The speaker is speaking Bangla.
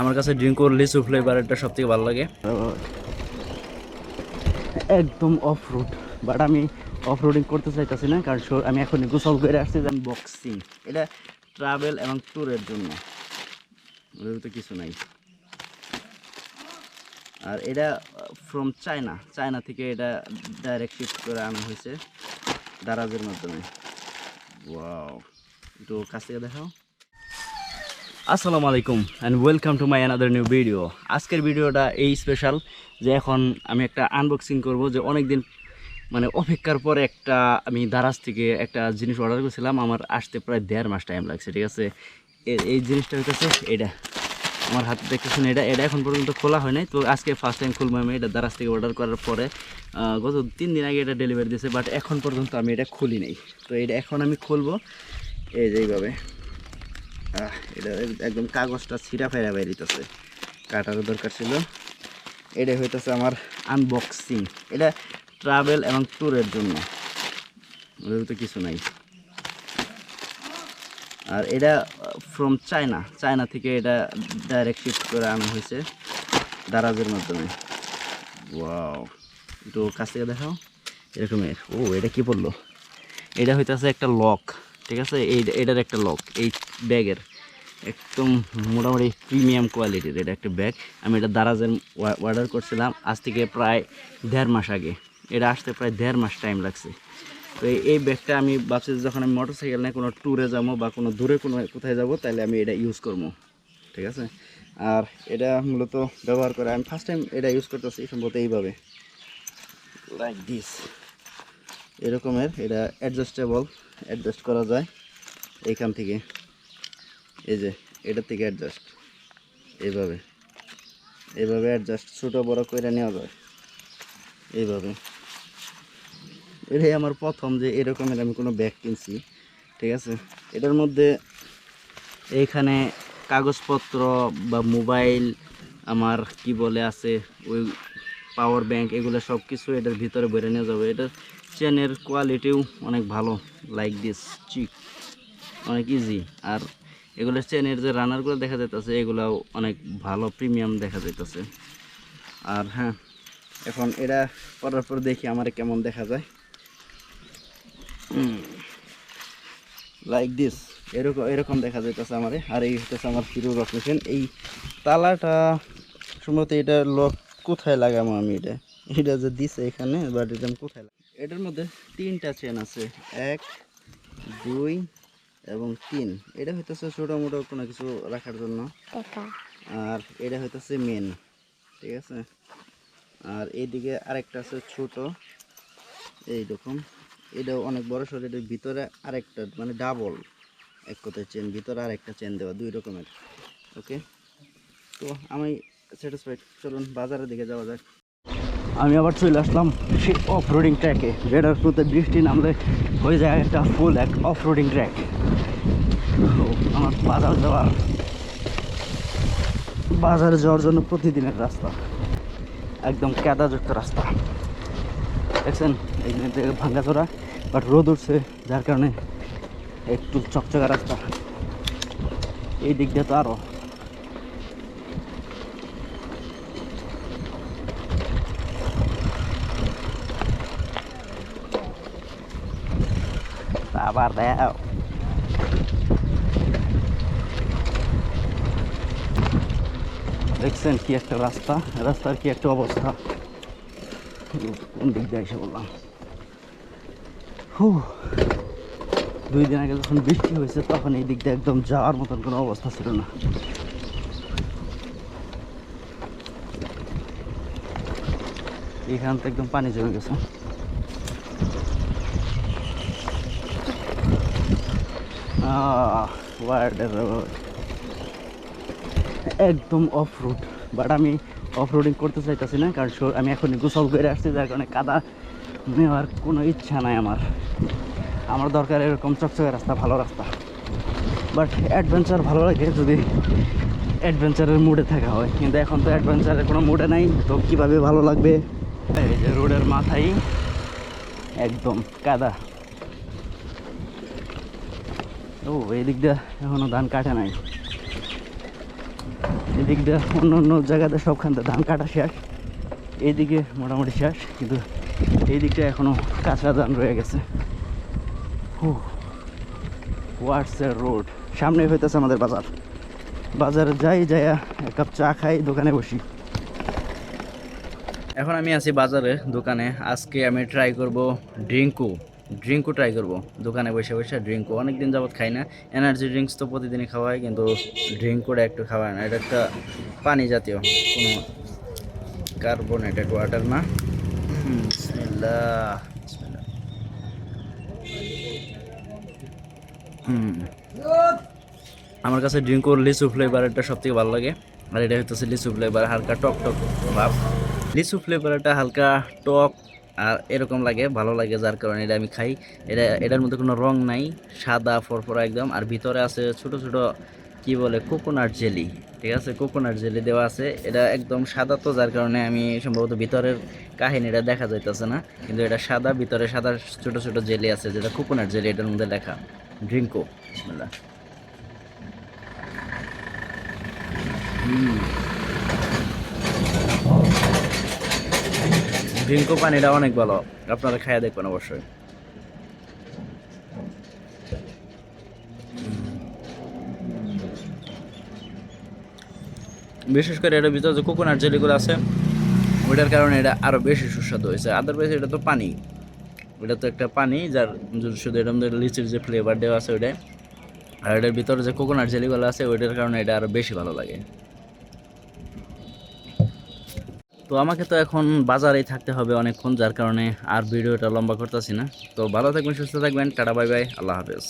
আমার কাছে ড্রিঙ্ক ওর লিচু ফ্লেভারটা সব থেকে ভালো লাগে। একদম অফ রোড বাট আমি অফ রোডিং করতে চাইতেছি না, কারণ আমি এখন গোসল করে আসছি বক্সিং এটা ট্রাভেল এবং ট্যুরের জন্য। ওদের তো কিছু নাই। আর এটা ফ্রম চায়না চায়না থেকে এটা ডাইরেক্ট শিফট করে আনা হয়েছে। দারাজের মাধ্যমে। ওয়াও একটু কাছ থেকে দেখাও। আসসালামু আলাইকুম and welcome to my another new video আজকের ভিডিওটা এই স্পেশাল যে এখন আমি একটা আনবক্সিং করব যে অনেক দিন মানে অপেক্ষার পরে একটা আমি দারাজ থেকে একটা জিনিস অর্ডার করেছিলাম। আমার আসতে প্রায় দেড় মাস টাইম লাগছে ঠিক আছে? এই জিনিসটা হইতেছে এটা। আমার হাতে দেখতেছেন এটা। এটা এখন পর্যন্ত খোলা হয় নাই। তো আজকে ফার্স্ট টাইম খুলবো আমি এটা দারাজ থেকে অর্ডার করার পরে। গত তিন দিন আগে এটা ডেলিভারি দিয়েছে বাট এখন পর্যন্ত আমি এটা খুলি নাই। তো এটা এখন আমি খুলবো। এই যে এইভাবে। আহ, এটা একদম কাগজটা ছিঁড়া ফেরা বেরিতেছে কাটারও দরকার ছিল। এটা হইতেছে আমার আনবক্সিং এটা ট্রাভেল এবং ট্যুরের জন্য। তো কিছু নাই। আর এটা ফ্রম চায়না চায়না থেকে এটা ডাইরেক্ট শিফট করে আনা হয়েছে দারাজের মাধ্যমে। ওয়াও একটু কাছ থেকে দেখাও। এরকমের। ও, এটা কি বলল? এটা হইতেছে একটা লক ঠিক আছে? এই এটার একটা লক এই ব্যাগের একদম মোটামুটি প্রিমিয়াম কোয়ালিটির এটা একটা ব্যাগ আমি এটা দারাজের অর্ডার করছিলাম আজ থেকে প্রায় দেড় মাস আগে। এটা আসতে প্রায় দেড় মাস টাইম লাগছে। তো এই- ব্যাগটা আমি ভাবছি যখন আমি মোটর সাইকেল নিয়ে কোনো ট্যুরে যাব বা কোনো দূরে কোনো কোথায় যাব, তাহলে আমি এটা ইউজ করব। ঠিক আছে? আর এটা মূলত ব্যবহার করে আমি ফার্স্ট টাইম এটা ইউজ করতেছি সম্ভবত এইভাবে। লাইক দিস এরকমের, এটা অ্যাডজাস্টেবল অ্যাডজাস্ট করা যায় এইখান থেকে। এই যে এটা থেকে অ্যাডজাস্ট এইভাবে এইভাবে অ্যাডজাস্ট ছোটো বড় করে নেওয়া যায়। এইভাবে এটাই আমার প্রথম যে এরকমের আমি কোনো ব্যাগ কিনছি, ঠিক আছে? এটার মধ্যে এইখানে কাগজপত্র বা মোবাইল, আমার কি বলে আছে, ওই পাওয়ার ব্যাংক এগুলো সব কিছু এটার ভিতরে বেড়ে নিয়ে যাবে। এটার চেনের কোয়ালিটিও অনেক ভালো লাইক দিস চিক অনেক ইজি আর এগুলোর চেনের যে রানারগুলো দেখা যাইতেছে, এগুলাও অনেক ভালো প্রিমিয়াম দেখা যাইতেছে। আর হ্যাঁ এখন এটা করার পর দেখি আমার কেমন দেখা যায়। লাইক দিস এরকম এরকম দেখা যাইতেছে আমার। আর এই হচ্ছে আমার হিরো রক মেশিন এই তালাটা সম্ভবত এটা লক কোথায় লাগাবো আমি এটা? এটা যে দিছে এখানে বাট এটা কোথায়? এটার মধ্যে তিনটা চেন আছে। এক দুই এবং তিন। এটা হইতেছে ছোটো মোটো কোনো কিছু রাখার জন্য। আর এটা হইতেছে মেন ঠিক আছে? আর এইদিকে আরেকটা আছে ছোট। এইরকম এটাও অনেক বড় সর এটার ভিতরে আরেকটা মানে ডাবল এক কথায় চেন ভিতরে আরেকটা চেন দেওয়া দুই রকমের। ওকে তো আমি স্যাটিসফাইড চলুন বাজারের দিকে যাওয়া যাক। আমি আবার চলে আসলাম সেই অফ রোডিং ট্র্যাকে যেটার প্রতি বৃষ্টি নামলে হয়ে যায় একটা ফুল এক অফ রোডিং ট্র্যাক আমার বাজার যাওয়ার বাজারে যাওয়ার জন্য প্রতিদিনের রাস্তা। একদম কাদাযুক্ত রাস্তা। দেখছেন? এই ভাঙ্গাচোরা বাট রোদ উঠছে, যার কারণে একটু চকচকা রাস্তা। এই দিক দিয়ে তো আরও আবার দাও দেখছেন কি একটা রাস্তা রাস্তার কি একটা অবস্থা। কোন দিক দিয়ে এসে বললাম হু দুই দিন আগে যখন বৃষ্টি হয়েছে, তখন এই দিক দিয়ে একদম যাওয়ার মতন কোনো অবস্থা ছিল না। এখান থেকে একদম পানি জমে গেছে। একদম অফ রুট বাট আমি অফ রোডিং করতে চাইতেছি না, কারণ আমি এখন গোসল করে আসছি, যার কারণে কাদা নেওয়ার কোনো ইচ্ছা নাই আমার। আমার দরকার এরকম চকচকে রাস্তা, ভালো রাস্তা। বাট অ্যাডভেঞ্চার ভালো লাগে যদি অ্যাডভেঞ্চারের মুডে থাকা হয়। কিন্তু এখন তো অ্যাডভেঞ্চারের কোনো মুডে নাই, তো কীভাবে ভালো লাগবে? এই যে রোডের মাথায় একদম কাদা। ও এই দিক দিয়ে এখনও ধান কাটে নাই। এদিক দিয়ে অন্য অন্য জায়গাতে সবখানতে ধান কাটা শেষ। এইদিকে মোটামুটি শেষ, কিন্তু এই দিকটা এখনও কাঁচা ধান রয়ে গেছে। ওয়াটস এ রোড সামনে হইতেছে আমাদের বাজার। বাজারে যাই, যাইয়া এক কাপ চা খাই, দোকানে বসি। এখন আমি আছি বাজারে দোকানে। আজকে আমি ট্রাই করব ড্রিঙ্কু ড্রিঙ্কু ট্রাই করব। দোকানে বসে বসে ড্রিঙ্কও অনেক দিন যাবত খাই না। এনার্জি ড্রিঙ্কস তো প্রতিদিনই খাওয়া হয়, কিন্তু ড্রিঙ্কুটা একটু খাওয়া না। এটা একটা পানি জাতীয়, কোনো কার্বোনেটেড ওয়াটার না। আমার কাছে ড্রিঙ্কোর লিচু ফ্লেভারটা সব থেকে ভালো লাগে। আর এটা হচ্ছে লিচু ফ্লেভার হালকা টক টক ভাব। লিচু ফ্লেভারটা হালকা টক আর এরকম লাগে, ভালো লাগে, যার কারণে এটা আমি খাই। এটা, এটার মধ্যে কোনো রং নাই, সাদা, ফরফরা একদম। আর ভিতরে আছে ছোট ছোট, কি বলে, কোকোনাট জেলি, ঠিক আছে? কোকোনাট জেলি দেওয়া আছে। এটা একদম সাদা তো, যার কারণে আমি সম্ভবত ভিতরের কাহিনীটা দেখা যাইতেছে না। কিন্তু এটা সাদা, ভিতরে সাদা, ছোট ছোট জেলি আছে, যেটা কোকোনাট জেলি, এটার মধ্যে লেখা। ড্রিঙ্কো, বিসমিল্লাহ। ড্রিঙ্কো পানিটা অনেক ভালো। আপনারা খাইয়া দেখবেন অবশ্যই। বিশেষ করে এটার ভিতরে যে কোকোনাট জেলিগুলো আছে, ওইটার কারণে এটা আরও বেশি সুস্বাদু হয়েছে। আদারওয়াইজ এটা তো পানি। ওটা তো একটা পানি যার শুধু মধ্যে লিচির যে ফ্লেভার দেওয়া আছে ওইটাই। আর এটার ভিতরে যে কোকোনাট জেলিগুলো আছে, ওইটার কারণে এটা আরও বেশি ভালো লাগে। তো আমাকে তো এখন বাজারেই থাকতে হবে অনেকক্ষণ, যার কারণে আর ভিডিওটা লম্বা করতেছি না। তো ভালো থাকবেন, সুস্থ থাকবেন, টাটা, বাই বাই, আল্লাহ হাফেজ।